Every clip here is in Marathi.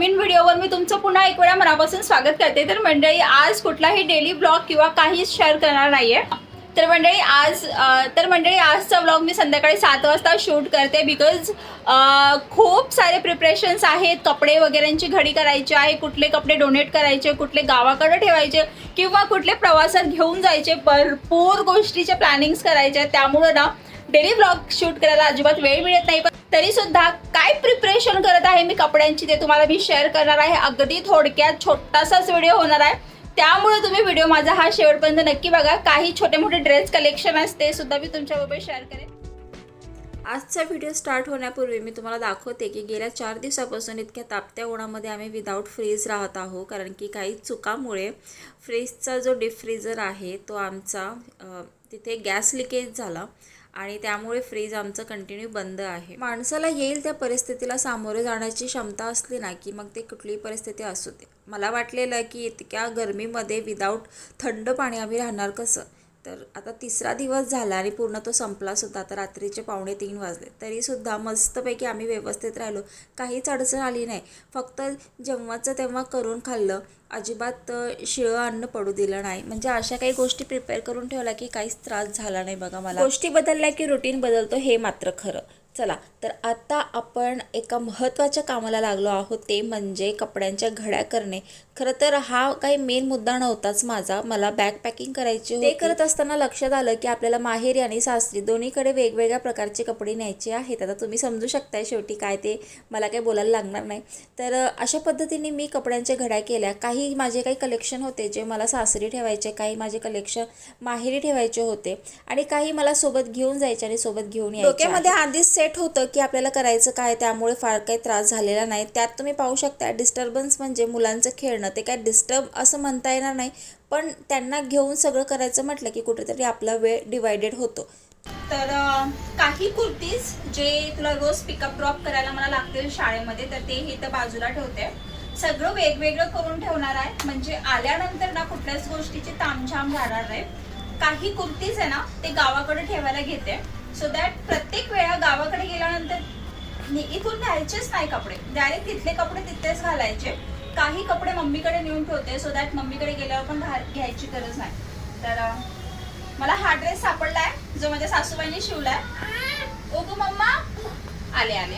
नवीन व्हिडिओवर मी तुमचं पुन्हा एक वेळा मनापासून स्वागत करते. तर मंडळी आज कुठलाही डेली ब्लॉग किंवा काहीच शेअर करणार नाहीये. तर मंडळी आज तर मंडळी आजचा ब्लॉग मी संध्याकाळी सात वाजता शूट करते बिकॉज खूप सारे प्रिपरेशन्स आहेत. कपडे वगैरेंची घडी करायची आहे कुठले कपडे डोनेट करायचे कुठले गावाकडे ठेवायचे किंवा कुठले प्रवासात घेऊन जायचे. भरपूर गोष्टीचे प्लॅनिंग्स करायचे. त्यामुळं ना डेली ब्लॉग शूट करायला अजिबात वेळ मिळत नाही. पण तरी सुद्धा काय प्रिपरेशन करत आहे मी कपड्यांची ते तुम्हाला मी शेअर करणार आहे. अगदी थोडक्यात छोटासाच व्हिडिओ होणार आहे. त्यामुळे तुम्ही व्हिडिओ माझा हा शेवटपर्यंत नक्की बघा. काही छोटे मोठे ड्रेस कलेक्शन असते सुद्धा मी तुमच्याबरोबर शेअर करेन. आजचा व्हिडिओ स्टार्ट होण्यापूर्वी मी तुम्हाला दाखवते की गेल्या चार दिवसापासून इतक्या तापत्या उन्हामध्ये आम्ही विदाऊट फ्रीज राहत आहोत. कारण की काही चुकामुळे फ्रीजचा जो डिफ्रीजर फ्रीजर आहे तो आमचा तिथे गॅस लिकेज झाला. आणि त्यामुळे फ्रीज आमचं कंटिन्यू बंद आहे. माणसाला येईल त्या परिस्थितीला सामोरे जाण्याची क्षमता असली ना की मग ते कुठलीही परिस्थिती असू दे. मला वाटलेलं की इतक्या गरमीमध्ये विदाऊट थंड पाणी आम्ही राहणार कसं? तर आता तिसरा दिवस झाला आणि पूर्ण तो संपला सुद्धा रात्रीचे पावणे तीन वाजले. तरीसुद्धा मस्तपैकी आम्ही व्यवस्थित राहिलो. काहीच अडचण आली नाही. फक्त जेव्हाचं तेव्हा करून खाल्लं अजिबात शिळं अन्न पडू दिलं नाही. म्हणजे अशा काही गोष्टी प्रिपेअर करून ठेवल्या की काहीच त्रास झाला नाही बघा मला. गोष्टी बदलल्या की रुटीन बदलतो हे मात्र खरं. चला तर आता आपण एका महत्त्वाच्या कामाला लागलो आहोत ते म्हणजे कपड्यांच्या घड्या करणे. खरं तर हा काही मेन मुद्दा नव्हताच माझा मला बॅग पॅकिंग करायची होती. ते करत असताना लक्षात आलं की आपल्याला माहेरी आणि सासरी दोन्हीकडे वेगवेगळ्या प्रकारचे कपडे न्यायचे आहेत. आता तुम्ही समजू शकताय शेवटी काय ते मला काही बोलायला लागणार नाही. तर अशा पद्धतीने मी कपड्यांच्या घड्या केल्या. काही माझे काही कलेक्शन होते जे मला सासरी ठेवायचे काही माझे कलेक्शन माहेरी ठेवायचे होते. आणि काही मला सोबत घेऊन जायचे आणि सोबत घेऊन यायचे डोक्यामध्ये आधीच सेट होतं की आपल्याला करायचं काय त्यामुळे फार काही त्रास झालेला नाही. त्यात तुम्ही पाहू शकता डिस्टर्बन्स म्हणजे मुलांचं खेळणं. ते काय डिस्टर्ब असं म्हणता येणार नाही पण त्यांना घेऊन सगळं करायचं म्हटलं की कुठेतरी आपला वेळ डिवायडेड होतो. तर काही कुर्तीज जे तुला रोज पिकअप ड्रॉप करायला मला लागतील शाळेमध्ये तर ते हे तर बाजूला ठेवते. सगळं वेगवेगळं करून ठेवणार आहे. म्हणजे आल्यानंतर ना कुठल्याच गोष्टीची तामझाम राहणार नाही. काही कुर्तीज आहे ना ते गावाकडे ठेवायला घेते. सो दॅट प्रत्येक वेळा गावाकडे गेल्यानंतर इथून न्यायचेच नाही कपडे. डायरेक्ट तिथले कपडे तिथेच घालायचे. काही कपडे मम्मीकडे नेऊन ठेवते सो दॅट मम्मीकडे गेल्यावर पण घा- घ्यायची गरज नाही. तर मला हा ड्रेस सापडलाय जो माझ्या सासूबाईंनी शिवलाय. ओ गो मम्मा. आले आले.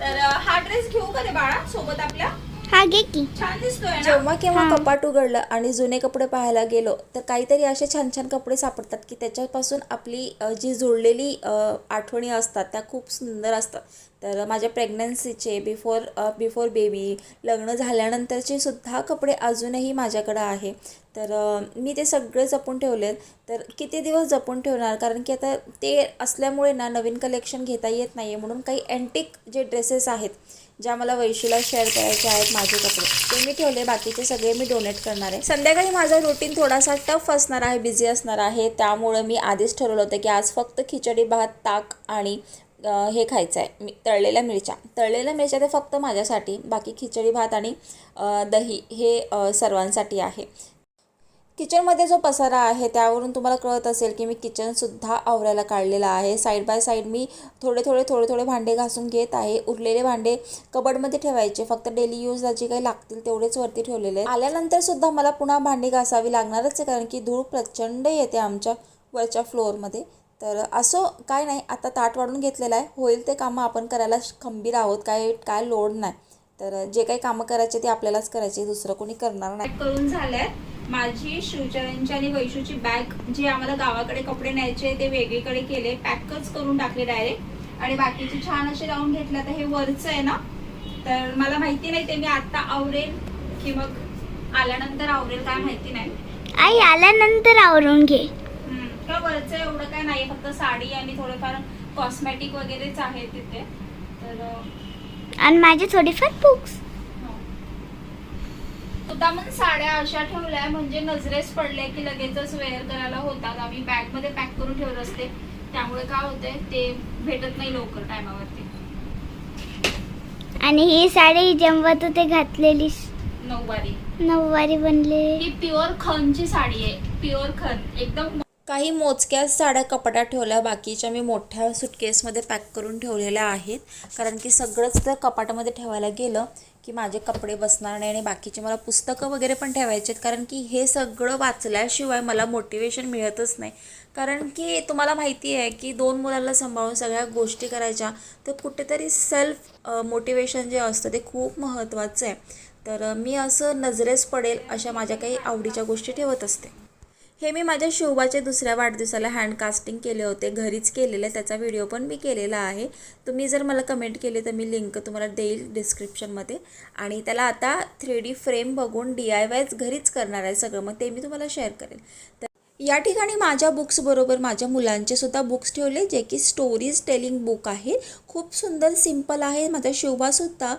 तर हा ड्रेस घेऊ का रे बाळा? सोबत आपल्या? हा घे की. छान दिसतोय ना? जेव्हा केव्हा कपाट उघडलं आणि जुने कपडे पाहायला गेलो तर काहीतरी असे छान छान कपडे सापडतात की त्याच्यापासून आपली अ, जी जुळलेली अ, आठवणी असतात त्या खूप सुंदर असतात. तर माझ्या प्रेग्नन्सीचे बिफोर बिफोर बेबी लग्न झाल्यानंतरचे सुद्धा कपडे अजूनही माझ्याकडं आहे. तर अ, मी ते सगळे जपून ठेवलेत तर किती दिवस जपून ठेवणार? कारण की आता ते असल्यामुळे ना नवीन कलेक्शन घेता येत नाही आहे म्हणून काही अँटिक जे ड्रेसेस आहेत ज्या मला वैशीला शेअर करायचे आहेत माझे कपडे. ते मी ठेवले बाकीचे सगळे मी डोनेट करणार आहे. संध्याकाळी माझा रुटीन थोडासा टफ असणार आहे बिझी असणार आहे. त्यामुळं मी आधीच ठरवलं होतं की आज फक्त खिचडी भात ताक आणि हे खायचं आहे. मी तळलेल्या मिरच्या. तळलेल्या मिरच्या ते फक्त माझ्यासाठी. बाकी खिचडी भात आणि दही हे सर्वांसाठी आहे. किचनमध्ये जो पसारा आहे त्यावरून तुम्हाला कळत असेल की मी किचनसुद्धा आवरायला काढलेला आहे. साईड बाय साईड मी थोडे थोडे थोडे थोडे भांडे घासून घेत आहे. उरलेले भांडे कबडमध्ये ठेवायचे. फक्त डेली यूजला जे काही लागतील तेवढेच वरती ठेवलेले आहेत. आल्यानंतर सुद्धा मला पुन्हा भांडी घासावी लागणारच आहे कारण की धूळ प्रचंड येते आमच्या वरच्या फ्लोअरमध्ये तर असो काय नाही आता ताट वाढून घेतलेलं आहे. होईल ते कामं आपण करायला खंबीर आहोत. काय काय लोड नाही. तर जे काही कामं करायचे ते आपल्यालाच करायचे दुसरं कोणी करणार नाही. करून झाल्यात माझी शिवचरणची आणि वैशूची बॅग जे आम्हाला गावाकडे कपडे न्यायचे ते वेगळीकडे केले पॅकच करून टाकले डायरेक्ट आणि बाकीचे छान असे लावून घेतले आता हे वरचं आहे ना तर मला माहिती नाही ते मी आता आवरेल की मग आल्यानंतर आवरेल काय माहिती नाही. आई आल्यानंतर आवरून घे. का वरचं एवढं काय नाही फक्त साडी आणि थोडेफार कॉस्मॅटिक वगैरेच आहे तिथे. तर आणि माझे थोडेफार बुक्स मुद्दामून साड्या अशा ठेवल्या म्हणजे नजरेस पडले की लगेचच वेअर करायला होतात. आम्ही बॅगमध्ये पॅक करून ठेवत असते. त्यामुळे काय होतंय ते भेटत नाही लवकर टायमावरती आणि ही साडी जेव्हा ते घातलेली. नऊवारी. नऊवारी बनले ही प्युअर खनची साडी आहे. प्युअर खन. एकदम काही मोजक्या साड्या कपाटात ठेवल्या बाकीच्या मी मोठ्या सुटकेसमध्ये पॅक करून ठेवलेल्या आहेत. कारण की सगळंच त्या कपाटामध्ये ठेवायला गेलं की माझे कपडे बसणार नाही आणि बाकीचे मला पुस्तकं वगैरे पण ठेवायचे आहेत. कारण की हे सगळं वाचल्याशिवाय मला मोटिवेशन मिळतच नाही. कारण की तुम्हाला माहिती आहे की दोन मुलांना सांभाळून सगळ्या गोष्टी करायच्या तर कुठेतरी सेल्फ मोटिवेशन जे असतं ते खूप महत्त्वाचं आहे. तर मी असं नजरेस पडेल अशा माझ्या काही आवडीच्या गोष्टी ठेवत असते. हे मी माझ्या शिवबाच्या दुसऱ्या वाढदिवसाला हँडकास्टिंग केले होते. घरीच केलेले त्याचा व्हिडिओ पण मी केलेला आहे. तुम्ही जर मला कमेंट केली तर मी लिंक तुम्हाला देईल डिस्क्रिप्शनमध्ये आणि त्याला आता थ्री डी फ्रेम बघून डी आय वायच घरीच करणार आहे सगळं. मग ते मी तुम्हाला शेअर करेल तर या ठिकाणी माझ्या बुक्सबरोबर माझ्या मुलांचे सुद्धा बुक्स ठेवले जे की स्टोरीज टेलिंग बुक आहे खूप सुंदर सिंपल आहे. माझा शिवबासुद्धा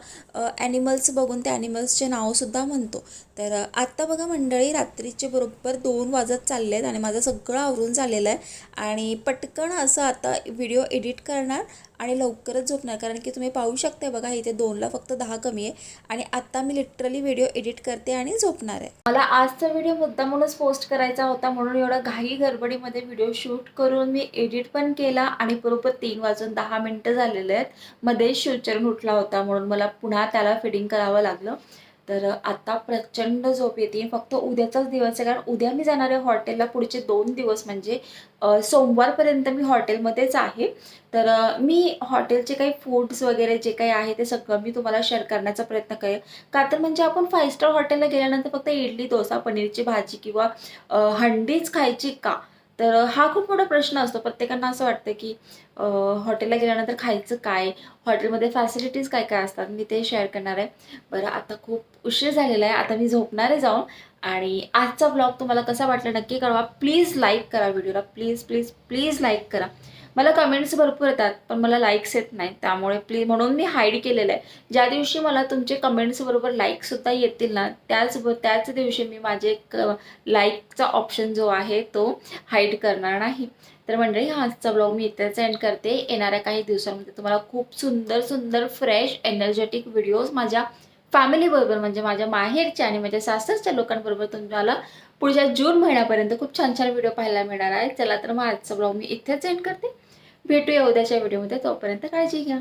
ॲनिमल्स बघून त्या ॲनिमल्सचे नावसुद्धा म्हणतो. तर आत्ता बघा मंडळी रात्रीचे बरोबर दोन वाजत चालले आहेत आणि माझं सगळं आवरून झालेलं आहे. आणि पटकन असं आता व्हिडिओ एडिट करणार. आणि लवकरच झोपणार कारण की तुम्ही पाहू शकता बघा इथे दोनला फक्त दहा कमी आहे. आणि आत्ता मी लिटरली व्हिडिओ एडिट करते आणि झोपणार आहे. मला आजचा व्हिडिओ मुद्दामूनच पोस्ट करायचा होता म्हणून एवढा घाई गडबडीमध्ये व्हिडिओ शूट करून मी एडिट पण केला आणि बरोबर तीन वाजून दहा मिनटं झालेले आहेत. मध्येच शिवचरण उठला होता म्हणून मला पुन्हा त्याला फिडिंग करावं लागलं. तर आता प्रचंड झोप येते. फक्त उद्याचाच दिवस आहे. कारण उद्या मी जाणार आहे हॉटेलला पुढचे दोन दिवस. म्हणजे सोमवारपर्यंत मी हॉटेलमध्येच आहे. तर मी हॉटेलचे काही फूड्स वगैरे जे काही आहे ते सगळं मी तुम्हाला शेअर करण्याचा प्रयत्न करेल का तर म्हणजे आपण फाईव्ह स्टार हॉटेलला गेल्यानंतर फक्त इडली डोसा पनीरची भाजी किंवा हंडीच खायची का? तर हा खूप मोठा प्रश्न असतो. प्रत्येकांना असं वाटतं की हॉटेलला गेल्यानंतर खायचं काय? हॉटेलमध्ये फॅसिलिटीज काय काय असतात? मी ते शेअर करणार आहे. बरं आता खूप उशीर झालेला आहे. आता मी झोपणार आहे जाऊन. आणि आजचा ब्लॉग तुम्हाला कसा वाटला नक्की कळवा. प्लीज लाईक करा व्हिडिओला प्लीज प्लीज प्लीज लाईक करा. मला कमेंट्स भरपूर येतात पण मला लाईक्स येत नाहीत. त्यामुळे प्लीज म्हणून मी हाईड केलेलं आहे. ज्या दिवशी मला तुमचे कमेंट्स बरोबर लाईकसुद्धा येतील ना त्याच त्याच दिवशी मी माझे एक लाईकचा ऑप्शन जो आहे तो हाईड करणार नाही. तर मंडळी हा आजचा ब्लॉग मी इथेच एंड करते. येणाऱ्या काही दिवसांमध्ये तुम्हाला खूप सुंदर सुंदर फ्रेश एनर्जेटिक व्हिडिओज माझ्या फॅमिलीबरोबर म्हणजे माझ्या माहेरच्या आणि माझ्या सासरच्या लोकांबरोबर तुम्हाला पुढच्या जून महिन्यापर्यंत खूप छान छान व्हिडिओ पाहायला मिळणार आहे. चला तर मग आजचा ब्लॉग मी इथेच एंड करते. भेटूया उद्याच्या व्हिडिओमध्ये तोपर्यंत काळजी घ्या.